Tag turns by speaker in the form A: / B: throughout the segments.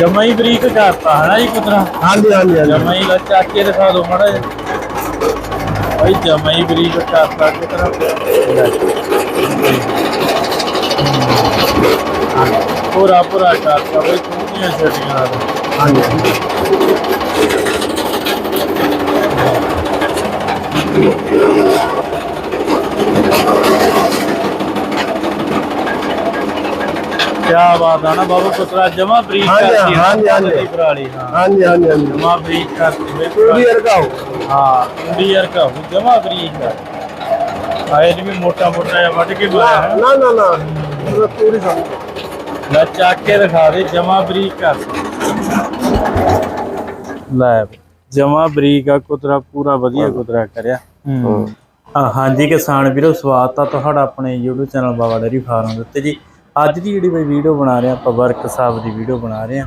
A: ਜਮਾ ਹੀ ਬਰੀਕ ਕਰਤਾ ਹਨਾ ਜੀ ਕੁਤਰਾ
B: ਹਾਂਜੀ ਹਾਂਜੀ ਹਾਂਜੀ।
A: ਜਮਾ ਹੀ ਲਾ ਚੱਕ ਕੇ ਦਿਖਾ ਦਿਓ ਮਾੜਾ ਜਿਹਾ। ਭਾਈ ਜਮਾ ਹੀ ਬਰੀਕ ਕਰਤਾ ਕੁਤਰਾ ਪੂਰਾ ਪੂਰਾ ਕਰਤਾ ਬਈ ਕੁੰਡੀਆਂ ਛੱਡੀਆਂ ਨਾਲ
B: ਹਾਂਜੀ।
A: ਕਿਆ ਬਾਤ ਆ ਨਾ ਬਾਬੂ ਕੁਤਰਾ ਜਮਾ ਬਰੀਕ
B: ਹਾਂਜੀ,
A: ਕਰਤੀ
B: ਹਾਂਜੀ, ਹਾਂਜੀ।
A: ਦੀ ਪਰਾਲੀ ਹਾਂ।
B: ਹਾਂਜੀ ਹਾਂਜੀ ਹਾਂਜੀ।
A: ਜਮਾ ਬਰੀਕ ਕਰਤੀ ਬਈ
B: ਪੂਰੀ
A: ਪਰਾਲੀ।
B: ਰਕਾਓ
A: ਹਾਂ। ਕੁੰਡੀ ਯਾਰ ਕਾ ਜਮਾ ਬਰੀਕ ਆ। ਆਏ ਵੀ ਮੋਟਾ ਮੋਟਾ ਜਿਹਾ ਵੱਢ ਕੇ ਮਾਰਿਆ। ਹੈ
B: ਨਾ ਨਾ ਨਾ ਪੂਰਾ ਪੂਰੀ ਸਮਝ
A: ਲੈ ਚੱਕ ਕੇ ਦਿਖਾ ਦੇ ਜਮਾ ਬਰੀਕ ਕਰ। ਲੈ ਜਮਾ ਬਰੀਕ ਆ ਕੁਤਰਾ ਪੂਰਾ ਵਧੀਆ ਕੁਤਰਾ ਕਰਿਆ। ਹਾਂ ਹਾਂਜੀ ਕਿਸਾਨ ਵੀਰੋ ਸਵਾਗਤ ਆ ਤੁਹਾਡਾ ਆਪਣੇ YouTube channel Baba dairy farm ਦੇ ਉੱਤੇ ਜੀ। ਅੱਜ ਦੀ ਜਿਹੜੀ ਬਈ ਵੀਡੀਓ ਬਣਾ ਰਹੇ ਆ ਆਪਾਂ ਵਰਕ ਸਾਹਿਬ ਦੀ ਵੀਡੀਓ ਬਣਾ ਰਹੇ ਆ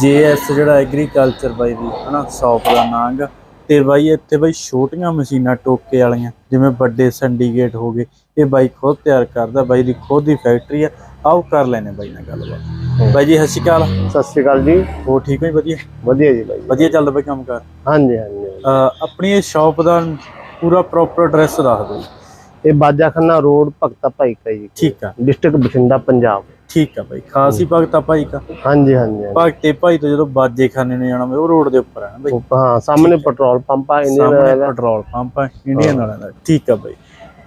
A: ਜੇਐਸ ਜਿਹੜਾ ਐਗਰੀਕਲਚਰ ਬਾਈ ਦੀ ਹਨਾ ਸ਼ਾਪ ਦਾ ਨਾਂ ਗਾ ਤੇ ਬਾਈ ਇੱਥੇ ਬਾਈ ਛੋਟੀਆਂ ਮਸ਼ੀਨਾਂ ਟੋਕੇ ਵਾਲੀਆਂ ਜਿਵੇਂ ਵੱਡੇ ਸਿੰਡੀਕੇਟ ਹੋ ਗਏ ਇਹ ਬਾਈ ਖੁਦ ਤਿਆਰ ਕਰਦਾ ਬਾਈ ਦੀ ਖੁਦ ਦੀ ਫੈਕਟਰੀ ਆ। ਆਓ ਕਰ ਲੈਨੇ ਬਾਈ ਨਾਲ ਗੱਲਬਾਤ। ਬਾਈ ਜੀ ਸਤਿ ਸ਼੍ਰੀ ਅਕਾਲ।
B: ਸਤਿ ਸ਼੍ਰੀ ਅਕਾਲ ਜੀ।
A: ਹੋ ਠੀਕ ਹੋ ਵਧੀਆ?
B: ਵਧੀਆ ਜੀ ਬਾਈ
A: ਵਧੀਆ ਚੱਲਦਾ ਬਈ ਕੰਮ ਕਰ?
B: ਹਾਂਜੀ ਹਾਂਜੀ
A: ਆਪਣੀ ਇਹ ਸ਼ਾਪ ਦਾ ਪੂਰਾ ਪ੍ਰੋਪਰ ਐਡਰੈਸ ਦੱਸ ਦਿਓ।
B: ਇਹ ਬਾਜਾਖਾਨਾ ਰੋਡ ਭਗਤਾ ਭਾਈ ਕਾ ਜੀ।
A: ਠੀਕ ਆ।
B: ਡਿਸਟ੍ਰਿਕਟ ਬਠਿੰਡਾ ਪੰਜਾਬ।
A: ਠੀਕ ਆ ਬਾਈ। ਖਾਸੀ ਭਗਤਾ ਭਾਈ ਕਾ?
B: ਹਾਂਜੀ ਹਾਂਜੀ।
A: ਭਗਤੇ ਭਾਈ ਤੋਂ ਜਦੋਂ ਬਾਜੇ ਖਾਨੇ ਨੂੰ ਜਾਣਾ ਉਹ ਰੋਡ ਦੇ ਉੱਪਰ ਹੈ ਨਾ ਬਾਈ।
B: ਹਾਂ ਸਾਹਮਣੇ ਪੈਟਰੋਲ ਪੰਪ ਆ ਇੰਡੀਅਨ
A: ਸਾਹਮਣੇ
B: ਹੈਗਾ
A: ਪੈਟਰੋਲ ਪੰਪ ਹੈ ਇੰਡੀਅਨ ਵਾਲਾ ਦਾ। ਠੀਕ ਆ ਬਾਈ।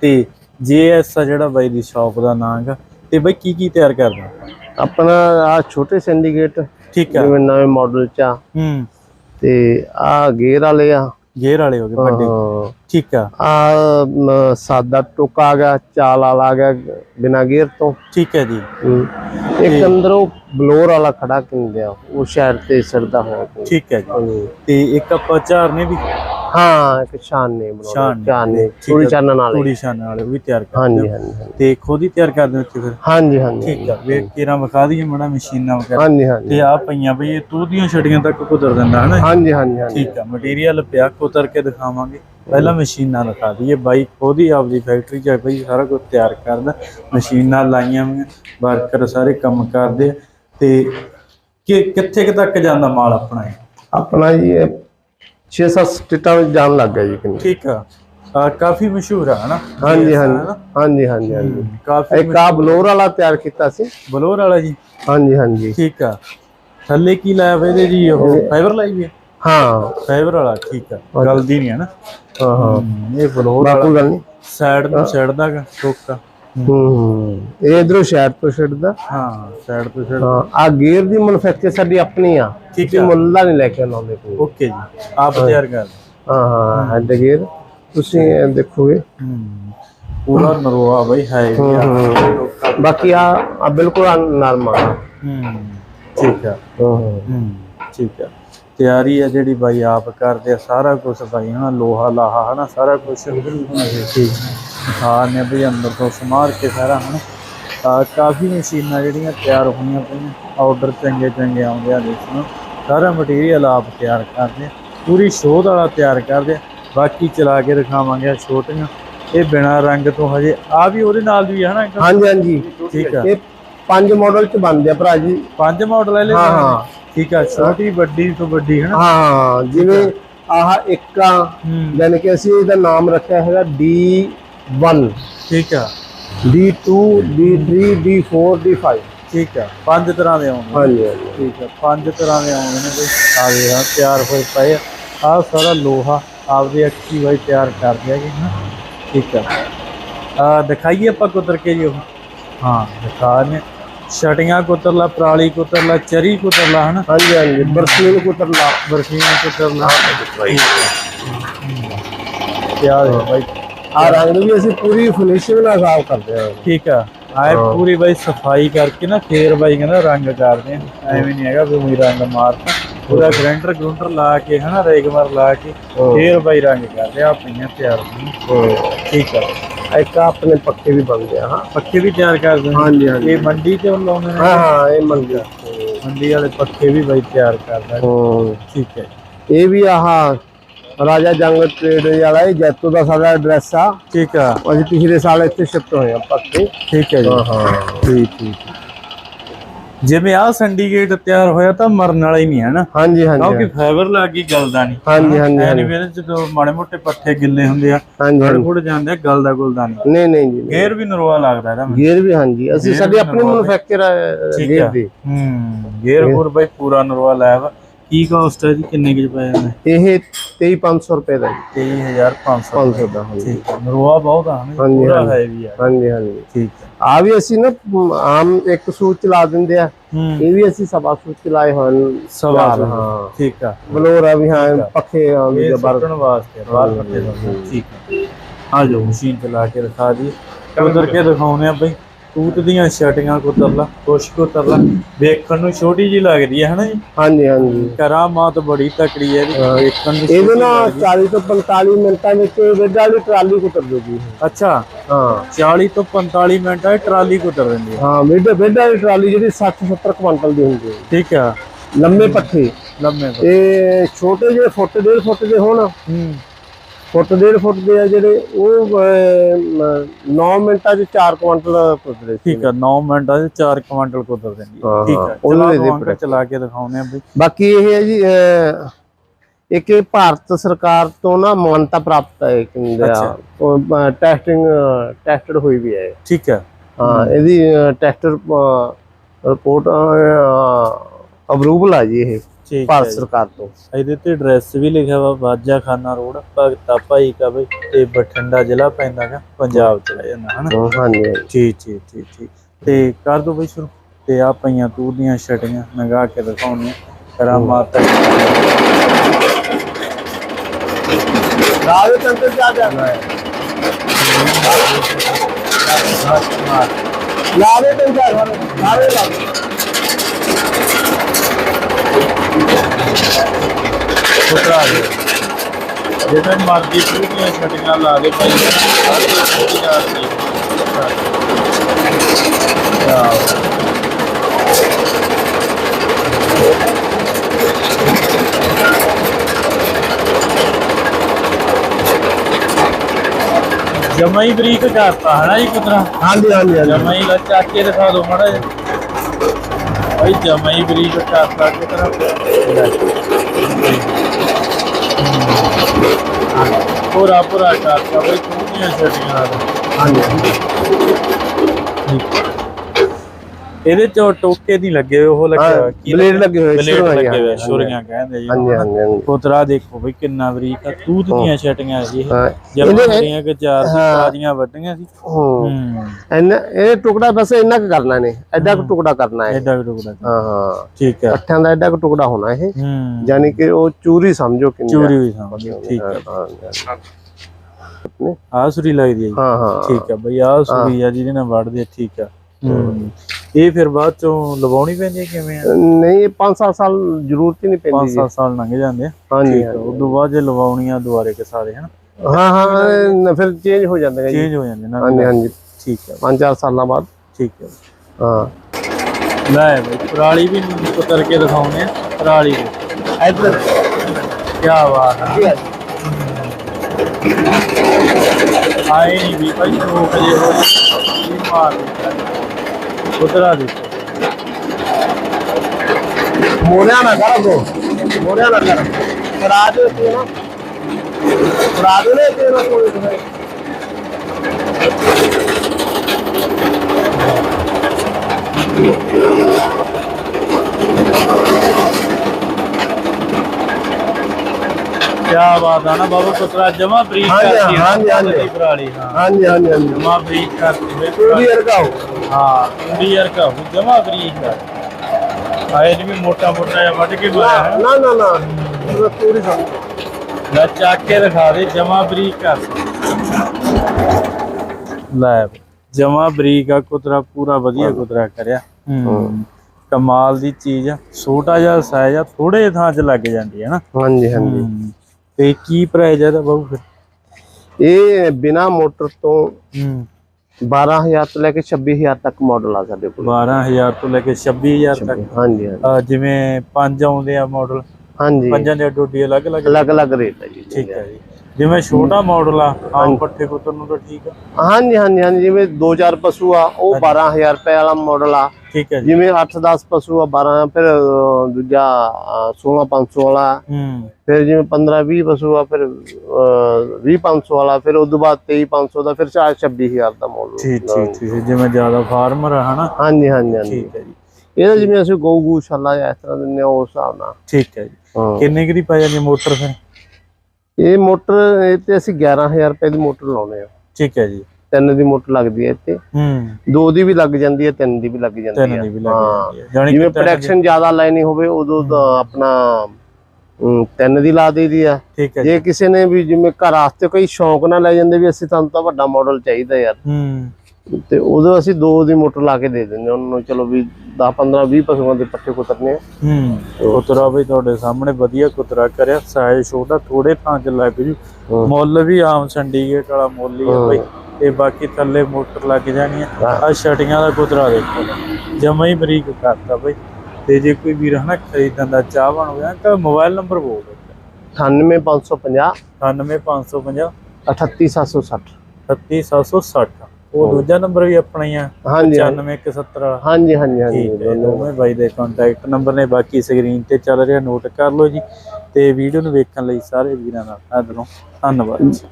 A: ਤੇ ਜੇਐਸ ਆ ਜਿਹੜਾ ਬਾਈ ਦੀ ਸ਼ਾਪ ਦਾ ਨਾਂ ਗਾ ਤੇ ਬਾਈ ਕੀ ਕੀ ਤਿਆਰ ਕਰਦਾ?
B: ਆਪਣਾ ਆ ਛੋਟੇ ਸਿੰਡੀਕੇਟ
A: ਠੀਕ ਆ।
B: ਜਿਵੇਂ ਨਵੇਂ ਮਾਡਲ ਚ ਆ।
A: ਹੂੰ।
B: ਤੇ ਆ ਗੇਅਰ ਵਾਲੇ ਆ।
A: ਗੇਅਰ ਵਾਲੇ ਹੋ ਗਏ ਵੱਡੇ।
B: ਹਾਂ।
A: ਠੀਕ ਆ।
B: ਆ ਸਾਦਾ ਟੋਕਾ ਆ ਗਿਆ ਚਾਲ ਵਾਲਾ ਆ ਗਿਆ ਬਿਨਾ ਗੇਅਰ ਤੋਂ।
A: ਠੀਕ ਹੈ ਜੀ।
B: ਇੱਕ ਅੰਦਰੋਂ ਬਲੋਰ ਵਾਲਾ ਖੜਾ ਕਿੰਦੇ ਆ ਉਹ ਸ਼ਹਿਰ ਤੇ ਸਿਰਦਾ ਹੋਇਆ।
A: ਠੀਕ ਹੈ ਜੀ। ਤੇ ਇੱਕ ਆਪਾਂ ਝਾਰਨੇ ਵੀ?
B: ਹਾਂ ਇੱਕ ਸ਼ਾਨ ਨੇ ਬਣਾਉਣਾ
A: ਸ਼ਾਨ
B: ਥੋੜੀ। ਚਾਨਣ ਵਾਲੇ
A: ਤੂੜੀ ਛਾਨਣ ਵਾਲੇ ਵੀ ਤਿਆਰ ਕਰਦੇ
B: ਹਾਂਜੀ। ਹਾਂਜੀ।
A: ਤੇ ਖੁਦ ਹੀ ਤਿਆਰ ਕਰਦੇ ਹੋ ਇੱਥੇ ਫਿਰ?
B: ਹਾਂਜੀ ਹਾਂਜੀ
A: ਠੀਕ ਆ। ਵੇਖ ਕੇ ਨਾ ਵਿਖਾ ਦਈਏ ਮੜਾ ਮਸ਼ੀਨਾਂ ਵਗੈਰਾ।
B: ਹਾਂਜੀ ਹਾਂਜੀ।
A: ਤੇ ਆ ਪਈਆਂ ਬਈ ਇਹ ਤੂੰ ਦੀਆਂ ਛੜੀਆਂ ਤੱਕ ਕੁਦਰ ਦਿੰਦਾ ਹਨਾ?
B: ਹਾਂਜੀ ਹਾਂਜੀ ਹਾਂਜੀ।
A: ਠੀਕ ਆ। ਮਟੀਰੀਅਲ ਪਿਆ ਕੁਤਰ ਕੇ ਦਿਖਾਵਾਂਗੇ। ਪਹਿਲਾਂ ਮਸ਼ੀਨਾਂ ਦਿਖਾ ਦਈਏ। ਬਾਈ ਖੁਦ ਹੀ ਆਪਦੀ ਫੈਕਟਰੀ ਚ ਬਈ ਸਾਰਾ ਕੁਝ ਤਿਆਰ ਕਰਦਾ। ਮਸ਼ੀਨਾਂ ਲਾਈਆਂ ਹੋਈਆਂ ਵਰਕਰ ਸਾਰੇ ਕੰਮ ਕਰਦੇ ਆ। ਤੇ ਕਿ ਕਿੱਥੇ ਕੁ ਤੱਕ ਜਾਂਦਾ ਮਾਲ ਆਪਣਾ ਇਹ?
B: ਆਪਣਾ ਜੀ 6-7 ਸਟੇਟਾਂ ਵਿੱਚ ਜਾਣ ਲੱਗ ਗਿਆ ਜੀ ਕਿੰਨੇ।
A: ਠੀਕ ਆ। ਆ ਕਾਫੀ ਮਸ਼ਹੂਰ ਆ ਹਨਾ?
B: ਹਾਂਜੀ ਹਾਂਜੀ? ਹਾਂਜੀ ਹਾਂਜੀ ਹਾਂਜੀ।
A: ਕਾਫੀ
B: ਇੱਕ ਆ ਬਲੋਰ ਵਾਲਾ ਤਿਆਰ ਕੀਤਾ ਸੀ।
A: ਬਲੋਰ ਵਾਲਾ ਜੀ?
B: ਹਾਂਜੀ ਹਾਂਜੀ।
A: ਠੀਕ ਆ। ਥੱਲੇ ਕੀ ਲਾਇਆ ਵਾ ਇਹਦੇ ਜੀ? ਉਹ ਫਾਈਬਰ ਲਾਈ ਵੀ
B: ਹਾਂ।
A: ਫਾਈਬਰ ਵਾਲਾ ਠੀਕ ਆ। ਗਲਦੀ ਨਹੀਂ ਹੈ ਨਾ।
B: ਹਾਂ ਹਾਂ।
A: ਇਹ ਬਲੋਰ ਵਾਲਾ।
B: ਕੋਈ ਗੱਲ ਨਹੀਂ।
A: ਸਾਈਡ ਨੂੰ ਸਾਈਡ ਦਾਗਾ ਟੋਕਾ
B: ਹੂੰ ਇਹ ਇਧਰੋਂ ਸ਼ਹਿਰ ਤੋਂ ਛੱਡਦਾ
A: ਹਾਂ ਸਾਈਡ ਤੋਂ ਸਾਈਡ
B: ਹਾਂ ਆ ਗੇਅਰ ਦੀ ਮੈਨੂਫੈਕਚਰ ਸਾਡੀ ਆਪਣੀ ਆ।
A: ਠੀਕ
B: ਤੁਸੀਂ
A: ਆ।
B: ਮੁੱਲ ਦਾ ਨਹੀਂ ਲੈ ਕੇ ਆਉਂਦੇ ਕੋਈ
A: ਓਕੇ ਜੀ। ਆਪ ਤਿਆਰ ਕਰ।
B: ਹਾਂ ਹਾਂ ਹੈਡ ਗੇਅਰ ਤੁਸੀਂ ਇਹ ਦੇਖੋਗੇ
A: ਹੂੰ। ਪੂਰਾ ਨਰੋਆ ਬਈ ਹੈ।
B: ਬਾਕੀ ਆ। ਆ। ਬਿਲਕੁਲ ਨਾਰਮਲ
A: ਹੂੰ। ਠੀਕ ਆ।
B: ਹਾਂ ਹਾਂ।
A: ਹੂੰ। ਠੀਕ ਆ। ਤਿਆਰੀ ਆ ਜਿਹੜੀ ਬਾਈ ਆਪ ਕਰਦੇ ਆ ਸਾਰਾ ਕੁਝ ਬਾਈ ਹਨਾ ਲੋਹਾ ਲਾਹਾ ਹਨਾ ਸਾਰਾ ਕੁਝ ਠੀਕ ਹਾਂ ਨੇ ਵੀ ਅੰਦਰ ਤੋਂ ਸਮਾਰ ਕੇ ਸਾਰਾ ਹਨਾ। ਕਾਫੀ ਮਸ਼ੀਨਾਂ ਜਿਹੜੀਆਂ ਤਿਆਰ ਹੋਈਆਂ ਪਈਆਂ ਆਰਡਰ ਚੰਗੇ ਚੰਗੇ ਆਉਂਦੇ ਆ ਦੇਖੋ ਸਾਰਾ ਮਟੀਰੀਅਲ ਆਪ ਤਿਆਰ ਕਰਦੇ ਪੂਰੀ ਸ਼ੋਧ ਵਾਲਾ ਤਿਆਰ ਕਰਦੇ ਬਾਕੀ ਚਲਾ ਕੇ ਦਿਖਾਵਾਂਗੇ ਛੋਟੀਆਂ। ਇਹ ਬਿਨਾ ਰੰਗ ਤੋਂ ਹਜੇ ਆ ਵੀ ਉਹਦੇ ਨਾਲ ਵੀ ਹੈ ਨਾ?
B: ਹਾਂਜੀ ਹਾਂਜੀ।
A: ਠੀਕ ਆ।
B: ਇਹ ਪੰਜ ਮਾਡਲ ਚ ਬਣਦੇ ਆ ਭਰਾ ਜੀ।
A: ਪੰਜ ਮਾਡਲ ਵਾਲੇ
B: ਹਾਂ ਹਾਂ।
A: ਠੀਕ ਆ ਛੋਟੀ ਵੱਡੀ ਤੋਂ ਵੱਡੀ ਹੈ ਨਾ
B: ਹਾਂ ਜਿਵੇਂ ਆਹ ਇੱਕ
A: ਹੂੰ।
B: ਯਾਨੀ ਕਿ ਅਸੀਂ ਇਹਦਾ ਨਾਮ ਰੱਖਿਆ ਹੈਗਾ D1
A: ਠੀਕ ਆ।
B: D2 D3 D4 D5
A: ਠੀਕ ਆ ਪੰਜ ਤਰ੍ਹਾਂ ਦੇ ਆਉਂਦੇ
B: ਹਾਂਜੀ
A: ਠੀਕ ਆ ਪੰਜ ਤਰ੍ਹਾਂ ਦੇ ਆਉਂਦੇ ਨੇ ਆ ਤਿਆਰ ਹੋਏ ਪਏ ਆ। ਆਹ ਸਾਰਾ ਲੋਹਾ ਆਪਦੇ ਅੱਖੀ ਵਾਈ ਤਿਆਰ ਕਰਦੇ ਹੈਗੇ ਨਾ ਠੀਕ ਆ। ਆ ਦਿਖਾਈਏ ਆਪਾਂ ਕੁਤਰ ਕੇ ਜੀ ਉਹ। ਹਾਂ ਦਿਖਾ ਨੇ। ਛਟੀਆਂ ਕੁਤਰ ਲਾ ਪਰਾਲੀ ਕੁਤਰ ਲਾ ਚਰੀ ਕੁਤਰ ਲਾ ਹਨਾ?
B: ਹਾਂਜੀ ਹਾਂਜੀ ਬਰਸੀਨ ਕੁਤਰ ਲਾ
A: ਬਰਫੀਨ ਕੁਤਰ ਲਾ ਤਿਆਰ ਹੈ। ਬਾਈ
B: ਆ ਰੰਗ ਵੀ ਅਸੀਂ ਪੂਰੀ ਫਿਨਿਸ਼ਿੰਗ ਨਾਲ ਸਾਫ਼ ਕਰਦੇ ਹਾਂ।
A: ਠੀਕ ਆ। ਆਏ ਪੂਰੀ ਬਾਈ ਸਫ਼ਾਈ ਕਰਕੇ ਨਾ ਫੇਰ ਬਾਈ ਕਹਿੰਦਾ ਰੰਗ ਕਰਦੇ ਆ ਐਵੇਂ ਨਹੀਂ ਹੈਗਾ ਵੀ ਉਹੀ ਰੰਗ ਮਾਰਤਾ। ਪੂਰਾ ਗ੍ਰੈਂਡਰ ਗਰੂੰਡਰ ਲਾ ਕੇ ਹਨਾ ਰੇਗਮਰ ਲਾ ਕੇ ਫੇਰ ਬਾਈ ਰੰਗ ਕਰਦੇ ਆ ਆਹ ਪਈਆਂ ਤਿਆਰ। ਠੀਕ ਆ।
B: ਇੱਕ ਆਪਣੇ ਪੱਕੇ ਵੀ ਬਣਦੇ ਆ ਹਾਂ।
A: ਪੱਕੇ ਵੀ ਤਿਆਰ ਕਰਦੇ
B: ਹਾਂਜੀ ਹਾਂਜੀ।
A: ਇਹ ਮੰਡੀ ਤੇ ਲਾਉਂਦੇ ਨੇ?
B: ਹਾਂ ਹਾਂ ਇਹ ਮੰਗ
A: ਮੰਡੀ ਵਾਲੇ ਪੱਕੇ ਵੀ ਬਾਈ ਤਿਆਰ ਕਰਦਾ
B: ਹਾਂ।
A: ਠੀਕ ਹੈ।
B: ਇਹ ਵੀ ਆਹ ਰਾਜਾ ਜੰਗ ਟ੍ਰੇਡ ਵਾਲਾ ਇਹ ਜੈਤੋ ਦਾ ਸਾਡਾ ਐਡਰੈਸ ਆ।
A: ਠੀਕ ਆ।
B: ਅਸੀਂ ਪਿਛਲੇ ਸਾਲ ਇੱਥੇ ਸ਼ਿਫਟ ਹੋਏ ਆ ਪੱਕੇ।
A: ਠੀਕ ਹੈ ਜੀ।
B: ਹਾਂ।
A: ਠੀਕ ਠੀਕ। ਜਿਵੇਂ ਆ ਸੰਡੀਕੇਟ ਤਿਆਰ ਹੋਇਆ ਤਾਂ ਮਰਨ ਵਾਲਾ ਹੀ ਨਹੀਂ ਹੈ ਨਾ।
B: ਹਾਂਜੀ ਹਾਂਜੀ
A: ਕਿਉਂਕਿ ਫਾਈਬਰ ਲੱਗ ਗਈ ਗਲਦਾ ਨਹੀਂ।
B: ਹਾਂਜੀ ਹਾਂਜੀ
A: ਐਨੀ ਵੇਲੇ ਜਦੋਂ ਮਾੜੇ ਮੋਟੇ ਪੱਠੇ ਗਿੱਲੇ ਹੁੰਦੇ ਆ
B: ਹਾਂਜੀ
A: ਫੜ ਫੁੜ ਜਾਂਦੇ ਆ ਗਲਦਾ ਗੁਲਦਾ ਨਹੀਂ।
B: ਨਹੀਂ ਨਹੀਂ ਜੀ
A: ਗੇਅਰ ਵੀ ਨਰਵਾ ਲੱਗਦਾ ਇਹਦਾ
B: ਗੇਅਰ ਵੀ ਹਾਂਜੀ। ਅਸੀਂ ਸਾਡੀ ਆਪਣੀ ਮੈਨੂਫੈਕਚਰ ਗੇਅਰ
A: ਆ।
B: ਦੀ।
A: ਹੂੰ ਗੇਅਰ ਹੋਰ ਬਾਈ ਪੂਰਾ ਨਰਵਾ ਲਾਇਆ ਵਾ। ਕੀ ਕਾਸਟ ਹੈ ਜੀ? ਕਿੰਨੇ ਕੁ ਚ ਪੈ ਜਾਂਦੇ?
B: ਇਹ 23500 ਰੁਪਏ ਦਾ ਜੀ।
A: 23500
B: 500 ਦਾ ਹਾਂਜੀ।
A: ਠੀਕ ਹੈ। ਨਰਵਾ ਬਹੁਤ ਆ ਹਨਾ
B: ਹਾਂਜੀ,
A: ਪੂਰਾ
B: ਹਾਂਜੀ।
A: ਹੈ ਵੀ ਆ।
B: ਹਾਂਜੀ ਹਾਂਜੀ।
A: ਠੀਕ ਹੈ।
B: ਆ ਵੀ ਅਸੀਂ ਨਾ ਮ, ਆਮ ਇੱਕ ਸੂਟ ਚਲਾ ਦਿੰਦੇ ਆ।
A: ਹੂੰ।
B: ਇਹ ਵੀ ਅਸੀਂ ਸਵਾ ਸੂਟ ਚਲਾਏ ਹੋਣ
A: ਸਵਾ
B: ਚਾਰ। ਹਾਂ।
A: ਠੀਕ ਆ।
B: ਬਲੋਰ ਆ ਵੀ ਹਾਂ ਪੱਖੇ ਆ। ਵੀ
A: ਇਹ ਸੁੱਟਣ ਵਾਸਤੇ ਬਾਹਰ ਕੱਢੇ ਜਾਂਦੇ ਠੀਕ ਹੈ ਆ ਜਾਓ ਮਸ਼ੀਨ ਚਲਾ ਕੇ ਦਿਖਾ ਦੀ ਉਧਰ ਕੇ ਦਿਖਾਉਨੇ ਆ ਬਈ। ਤੂਤ ਦੀਆਂ ਛਟੀਆਂ ਕੁਤਰ ਲਾ ਕੁਛ ਕੁਤਰ ਲਾ ਵੇਖਣ ਨੂੰ ਛੋਟੀ ਜੀ ਲੱਗਦੀ ਹੈ ਹਨਾ ਜੀ?
B: ਹਾਂਜੀ ਹਾਂਜੀ।
A: ਕਰਾਮਾਤ ਬੜੀ ਤਕੜੀ ਹੈ ਵੇਖਣ ਨੂੰ
B: ਇਹਦੇ ਨਾਲ
A: ਲੱਗਦੀ।
B: 40 ਤੋਂ 45 ਮਿੰਟਾਂ ਵਿੱਚ ਵੇਡ ਵਾਲੀ ਟਰਾਲੀ ਕੁਤਰ ਦੂਗੀ
A: ਅੱਛਾ।
B: ਹਾਂ।
A: 40 ਤੋਂ 45 ਮਿੰਟ ਹੈ ਟਰਾਲੀ ਕੁਤਰ ਦਿੰਦੀ ਹੈ।
B: ਹਾਂ ਵੇਡ ਵੇਡ ਵਾਲੀ ਟਰਾਲੀ ਜਿਹੜੀ 60 70 ਕੁਇੰਟਲ ਦੀ ਹੁੰਦੀ ਹੈ।
A: ਠੀਕ ਆ।
B: ਲੰਮੇ ਪੱਠੇ।
A: ਲੰਮੇ ਤੋਂ।
B: ਇਹ ਛੋਟੇ ਜਿਹੇ ਫੁੱਟ ਡੇਢ ਫੁੱਟ ਦੇ ਹੋਣ।
A: ਹੂੰ।
B: ਫੁੱਟ ਡੇਢ ਫੁੱਟ ਦੇ ਆ ਜਿਹੜੇ ਉਹ 9 ਮਿੰਟਾਂ 'ਚ 4 ਕੁਇੰਟਲ ਸੀ
A: ਠੀਕ ਆ 9 ਮਿੰਟਾਂ ਦੇ 4 ਕੁਇੰਟਲ ਕੁਤਰ ਦਿੰਦੀ ਹੈ
B: ਹਾਂ,
A: ਠੀਕ ਆ ਚਲਾ
B: ਦੇ
A: ਦਿਓ ਅੰਕਲ,
B: product।
A: ਚਲਾ ਕੇ ਦਿਖਾਉਨੇ ਆ ਬਈ।
B: ਬਾਕੀ ਇਹ ਹੈ ਜੀ ਇੱਕ ਇਹ ਭਾਰਤ ਸਰਕਾਰ ਤੋਂ ਨਾ ਮਾਨਤਾ ਪ੍ਰਾਪਤ ਹੈ ਕਹਿੰਦੇ ਆ। ਟੈਸਟਿੰਗ ਟੈਸਟਡ ਹੋਈ ਵੀ ਹੈ।
A: ਠੀਕ ਆ।
B: ਹਾਂ ਇਹਦੀ ਟੈਸਟਰ ਰਿਪੋਰਟ ਅਪਰੂਵਲ ਆ ਜੀ ਇਹ।
A: ਠੀਕ ਹੈ
B: ਭਾਰਤ। ਸਰਕਾਰ ਤੋਂ।
A: ਇਹਦੇ ਤੇ ਐਡਰੈਸ ਵੀ ਲਿਖਿਆ ਵਾ ਬਾਜਾ ਖਾਨਾ ਰੋਡ ਭਗਤਾ ਭਾਈ ਕਾ ਬਈ ਤੇ ਬਠਿੰਡਾ ਜ਼ਿਲ੍ਹਾ ਪੈਂਦਾ ਗਾ ਪੰਜਾਬ ਚ ਰਹਿ ਜਾਂਦਾ ਹਨਾ?
B: ਹਾਂ, ਹਾਂਜੀ ਹਾਂਜੀ।
A: ਠੀਕ ਠੀਕ ਠੀਕ ਠੀਕ। ਤੇ ਕਰ ਦੋ ਬਈ ਸ਼ੁਰੂ। ਤੇ ਆ ਪਈਆਂ ਤੂੰ ਦੀਆਂ ਛਟੀਆਂ ਨਗਾ ਕੇ ਦਿਖਾਉਣੀਆਂ ਕਰਾ ਮਾਤਾ
B: ਰਾਵੇ ਤੰਤਰ ਜਾ। ਜਾ ਲਾਵੇ ਤੇ ਜਾ ਲਾਵੇ ਲਾਵੇ
A: ਸੁਤਰਾ ਦੇ ਜਿਵੇਂ ਮਰਜ਼ੀ ਤੂੰ ਦੀਆਂ ਛਟੀਆਂ ਲਾ ਦੇ ਭਾਈ ਹਰ ਕੋਈ ਛੁੱਟੀ ਜਾ ਰਹੀ ਜਮਾਈ ਬਰੀਕ ਕਰਤਾ ਹਨਾ ਜੀ ਕੁਤਰਾ
B: ਹਾਂਜੀ ਹਾਂਜੀ ਹਾਂਜੀ
A: ਜਮਾਈ ਲਾ ਚੱਕ ਕੇ ਦਿਖਾ ਦੋ ਮਾੜਾ ਜਿਹਾ ਭਾਈ ਜਮਾਈ ਬਰੀਕ ਕਰਤਾ ਕੁਤਰਾ ਪੂਰਾ ਪੂਰਾ ਕਰਤਾ ਬਈ ਕੁੜੀਆਂ ਛੱਡੀਆਂ ਨਾਲ।
B: ਹਾਂਜੀ।
A: ਇਹਦੇ ਚ ਟੋਕੇ ਨਹੀਂ ਲੱਗੇ ਹੋਏ, ਉਹ ਲੱਗਿਆ ਕੀ
B: blade ਲੱਗੇ ਹੋਏ,
A: ਬਲੇਡ ਲੱਗੇ ਹੋਏ ਛੁਰੀਆਂ ਕਹਿੰਦੇ ਜੀ।
B: ਹਾਂਜੀ ਹਾਂਜੀ
A: ਕੋਤਰਾ ਦੇਖੋ ਬਈ ਕਿੰਨਾ ਬਰੀਕ ਆ ਤੂਤ ਦੀਆਂ ਛਟੀਆਂ ਜੀ ਜਮਾਂ ਦੀਆਂ ਕਿ ਚਾਰ ਸੀ, ਤਾਜ਼ੀਆਂ ਵੱਡੀਆਂ ਸੀ।
B: ਹੂੰ। ਇਹ ਟੁਕੜਾ ਬਸ ਇੰਨਾ ਕੁ ਕਰਨਾ ਨੇ ਐਡਾ ਕੁ ਟੁਕੜਾ ਕਰਨਾ ਹੈ
A: ਐਡਾ ਵੀ ਟੁਕੜਾ
B: ਹਾਂ ਹਾਂ।
A: ਠੀਕ ਹੈ
B: ਪੱਠਿਆਂ ਦਾ ਐਡਾ ਕੁ ਟੁਕੜਾ ਹੋਣਾ ਇਹ। ਯਾਨੀ ਕਿ ਉਹ ਚੂਰੀ ਸਮਝੋ ਕਿੰਨੀ
A: ਚੂਰੀ ਵੀ ਸਮਝ ਠੀਕ ਹੈ ਸੁਰੀ ਲੱਗਦੀ ਹੈ ਜੀ।
B: ਹਾਂ ਹਾਂ।
A: ਠੀਕ ਹੈ ਬਈ ਸੁਰੀ ਆ ਜਿਹਦੇ ਨਾਲ ਵੜਦੇ ਆ, ਠੀਕ ਆ। ਹੂੰ ਇਹ ਫਿਰ ਬਾਅਦ ਚੋਂ ਲਵਾਉਣੀ ਪੈਂਦੀ ਹੈ ਕਿਵੇਂ ਆ?
B: ਨਹੀਂ 5-7 ਸਾਲ ਜ਼ਰੂਰਤ ਹੀ ਨਹੀਂ ਪੈਂਦੀ ਜੀ।
A: 5-7 ਸਾਲ ਲੰਘ ਜਾਂਦੇ ਆ।
B: ਹਾਂਜੀ
A: ਉਸ ਤੋਂ ਬਾਅਦ ਜੇ ਲਵਾਉਣੀਆਂ ਦੁਬਾਰੇ ਕੇ ਸਾਰੇ ਹਨ?
B: ਹਾਂ ਹਾਂ ਫਿਰ ਚੇਂਜ ਹੋ ਜਾਂਦੇ ਜੀ।
A: ਚੇਂਜ ਹੋ ਜਾਂਦੇ ਨਾ
B: ਹਾਂਜੀ ਹਾਂਜੀ।
A: ਠੀਕ ਹੈ
B: 5-4 ਸਾਲਾਂ ਬਾਅਦ।
A: ਠੀਕ ਹੈ
B: ਹਾਂ।
A: ਲੈ ਬਈ ਪਰਾਲੀ ਵੀ ਕੁਤਰ ਕੇ ਦਿਖਾਉਣੇ ਆ ਪਰਾਲੀ ਦੇ
B: ਇੱਧਰ।
A: ਕੀ ਬਾਤ ਹੈ ਆਏ ਨਹੀਂ ਵੀ ਭਾਈ ਰੋਕ ਜੇ ਹੋ ਇਹ ਮਾਰ ਦੇ
B: ਮੋੜਿਆ ਨਾ ਕਰ ਕੋ ਮੋੜਿਆ ਨਾ ਕਰ। ਕਰਾ ਦੇ ਤੇ ਨਾ। ਕਰਾ ਦੇ ਲੈ ਤੇ ਨਾ ਕੋਈ ਨਹੀਂ
A: ਕੀ ਬਾਤ ਆ ਨਾ ਬਾਬਾ ਕੁਤਰਾ ਜਮਾ ਬਰੀਕ
B: ਹਾਂਜੀ,
A: ਕਰਤੀ
B: ਹਾਂਜੀ, ਹਾਂਜੀ।
A: ਪਰਾਲੀ ਹਾਂ।
B: ਹਾਂਜੀ ਹਾਂਜੀ ਹਾਂਜੀ।
A: ਜਮਾ ਬਰੀਕ ਕਰਤੀ ਬਈ
B: ਪੂਰੀ ਰਕਾਓ
A: ਹਾਂ। ਇੰਡੀਅਰ ਕਾ ਹੂੰ ਜਮਾ ਬਰੀਕ ਹੈ ਆਏ ਵੀ ਮੋਟਾ ਮੋਟਾ ਜਿਹਾ ਵੱਢ ਕੇ ਮਾਰਿਆ। ਹੈ
B: ਨਾ ਨਾ ਨਾ। ਪੂਰਾ ਪੂਰੀ ਸਮਝ
A: ਲੈ ਚੱਕ ਕੇ ਦਿਖਾ ਦੇ ਜਮਾ ਬਰੀਕ ਕਰ। ਲੈ ਜਮਾ ਬਰੀਕ ਆ ਕੁਤਰਾ ਪੂਰਾ ਵਧੀਆ ਕੁਤਰਾ ਕਰਿਆ। ਹੂੰ। ਕਮਾਲ ਦੀ ਚੀਜ਼ ਆ। ਛੋਟਾ ਜਿਹਾ ਸਾਈਜ਼ ਆ ਥੋੜੇ ਥਾਂ 'ਚ ਲੱਗ ਜਾਂਦੀ ਹੈ ਨਾ।
B: ਹਾਂਜੀ ਹਾਂਜੀ।
A: ਹੂੰ। ਤੇ ਕੀ ਪ੍ਰਾਈਸ ਹੈ ਇਹਦਾ ਬਾਬੂ ਫਿਰ?
B: ਇਹ ਬਿਨਾ ਮੋਟਰ ਤੋਂ
A: ਹੂੰ।
B: 12000 ਤੋਂ ਲੈ ਕੇ 26000 ਤੱਕ ਮਾਡਲ ਆ ਸਾਡੇ ਕੋਲ।
A: 12000 ਤੋਂ ਲੈ ਕੇ 26000 ਤੱਕ?
B: ਹਾਂਜੀ ਹਾਂਜੀ।
A: ਜਿਵੇਂ ਪੰਜ ਆਉਂਦੇ ਆ ਮਾਡਲ
B: ਹਾਂਜੀ।
A: ਪੰਜਾਂ ਦੇ ਡੋਡੀ ਅਲੱਗ ਅਲੱਗ
B: ਅਲੱਗ ਅਲੱਗ ਰੇਟ ਹੈ ਜੀ।
A: ਠੀਕ ਹੈ ਜੀ। ਜਿਵੇਂ ਛੋਟਾ ਮਾਡਲ ਆ ਆਮ ਪੱਠੇ ਕੁੱਤਰ ਨੂੰ ਤਾਂ ਠੀਕ ਆ।
B: ਹਾਂਜੀ ਹਾਂਜੀ ਹਾਂਜੀ ਜਿਵੇਂ 2-4 ਪਸ਼ੂ ਆ ਉਹ 12000 ਰੁਪਏ ਵਾਲਾ ਮਾਡਲ ਆ।
A: ਠੀਕ ਹੈ ਜੀ।
B: ਜਿਵੇਂ 8-10 ਪਸ਼ੂ ਆ 12 ਫਿਰ ਦੂਜਾ 16500 ਵਾਲਾ।
A: ਹੂੰ।
B: ਫਿਰ ਜਿਵੇਂ 15-20 ਪਸ਼ੂ ਆ ਫਿਰ 20500 ਵਾਲਾ ਫਿਰ ਉਸ ਤੋਂ ਬਾਅਦ 23500 ਦਾ ਫਿਰ 4-26000 ਦਾ ਮਾਡਲ
A: ਠੀਕ ਠੀਕ ਠੀਕ ਜਿਵੇਂ ਜ਼ਿਆਦਾ ਫਾਰਮਰ ਆ ਹਨਾ?
B: ਹਾਂਜੀ ਹਾਂਜੀ ਹਾਂਜੀ।
A: ਠੀਕ ਹੈ ਜੀ।
B: ਇਹਦਾ ਜਿਵੇਂ ਅਸੀਂ ਗਊ ਗਊਸ਼ਾਲਾ ਜਾਂ ਇਸ ਤਰ੍ਹਾਂ ਦਿੰਦੇ ਹਾਂ ਉਸ ਹਿਸਾਬ ਨਾਲ।
A: ਠੀਕ ਹੈ ਜੀ। ਕਿੰਨੇ ਕੁ ਦੀ ਪੈ ਜਾਂਦੀ ਮੋਟਰ ਫਿਰ?
B: ਇਹ ਮੋਟਰ ਇਹ ਤੇ ਅਸੀਂ 11000 ਰੁਪਏ ਦੀ ਮੋਟਰ ਲਾਉਨੇ ਆ
A: ਠੀਕ ਹੈ ਜੀ।
B: ਤਿੰਨ ਦੀ ਮੋਟਰ ਲੱਗਦੀ ਹੈ ਇੱਥੇ।
A: ਹੂੰ।
B: ਦੋ ਦੀ ਵੀ ਲੱਗ ਜਾਂਦੀ ਹੈ ਤਿੰਨ ਦੀ ਵੀ ਲੱਗ ਜਾਂਦੀ
A: ਤਿੰਨ
B: ਹੈ।
A: ਦੀ ਵੀ ਲੱਗ। ਜਾਂਦੀ ਹੈ।
B: ਜਿਵੇਂ
A: ਤਿੰਨ
B: ਪ੍ਰੋਡਕਸ਼ਨ ਜ਼ਿਆਦਾ ਲੈਣੀ ਹੋਵੇ ਉਦੋਂ ਆਪਣਾ ਤਿੰਨ ਦੀ ਲਾ ਦੇਈਦੀ ਆ
A: ਠੀਕ ਹੈ ਜੀ।
B: ਕਿਸੇ ਨੇ ਵੀ ਜਿਵੇਂ ਘਰ ਵਾਸਤੇ ਕੋਈ ਸ਼ੌਂਕ ਨਾਲ ਲੈ ਜਾਂਦੇ ਵੀ ਅਸੀਂ ਤੁਹਾਨੂੰ ਤਾਂ ਵੱਡਾ ਮਾਡਲ ਚਾਹੀਦਾ ਯਾਰ।
A: ਹੂੰ।
B: ਤੇ ਉਦੋਂ ਅਸੀਂ ਦੋ ਦੀ ਮੋਟਰ ਲਾ ਕੇ ਦੇ ਦਿੰਦੇ ਉਹਨਾਂ ਨੂੰ ਚਲੋ ਵੀ 10 15 20 ਪਸ਼ੂਆਂ ਦੇ ਪੱਠੇ ਕੁਤਰਨੇ
A: ਹੂੰ। ਕੁਤਰਾ ਵੀ ਤੁਹਾਡੇ ਸਾਹਮਣੇ ਵਧੀਆ ਕੁਤਰਾ ਕਰਿਆ ਸਾਈਜ਼ ਛੋਟਾ ਥੋੜੇ ਥਾਂ ਚ ਲੱਗ ਜੂ। ਮੁੱਲ ਵੀ ਆਮ ਸਿੰਡੀਕੇਟ ਵਾਲਾ ਮੁੱਲ ਹੀ ਆ ਬਈ ਤੇ ਬਾਕੀ ਥੱਲੇ ਮੋਟਰ ਲੱਗ ਜਾਣੀ ਆ। ਆ ਛਟੀਆਂ ਦਾ ਕੁਤਰਾ ਦੇਖੋ ਜਮਾ ਹੀ ਬਰੀਕ ਕਰਤਾ ਬਈ। ਤੇ ਜੇ ਕੋਈ ਵੀਰ ਹਨਾ ਖਰੀਦਣ ਦਾ ਚਾਹਵਾਨ ਹੋਇਆ ਤਾਂ ਮੋਬਾਈਲ ਨੰਬਰ ਬੋਲ ਦਿਓ।
B: 98550
A: 98550
B: 38760
A: 37760 ਉਹ ਦੂਜਾ ਨੰਬਰ ਵੀ ਆਪਣਾ ਹੀ ਆ
B: ਹਾਂਜੀ
A: 95170
B: ਹਾਂਜੀ ਹਾਂਜੀ ਹਾਂਜੀ
A: ਦੋਵੇਂ ਬਾਈ ਦੇ ਕੰਟੈਕਟ ਨੰਬਰ ਨੇ ਬਾਕੀ ਸਕਰੀਨ ਤੇ ਚੱਲ ਰਿਹਾ ਨੋਟ ਕਰ ਲਓ ਜੀ। ਤੇ ਵੀਡੀਓ ਨੂੰ ਵੇਖਣ ਲਈ ਸਾਰੇ ਵੀਰਾਂ ਦਾ ਧੰਨਵਾਦ ਧੰਨਵਾਦ ਜੀ।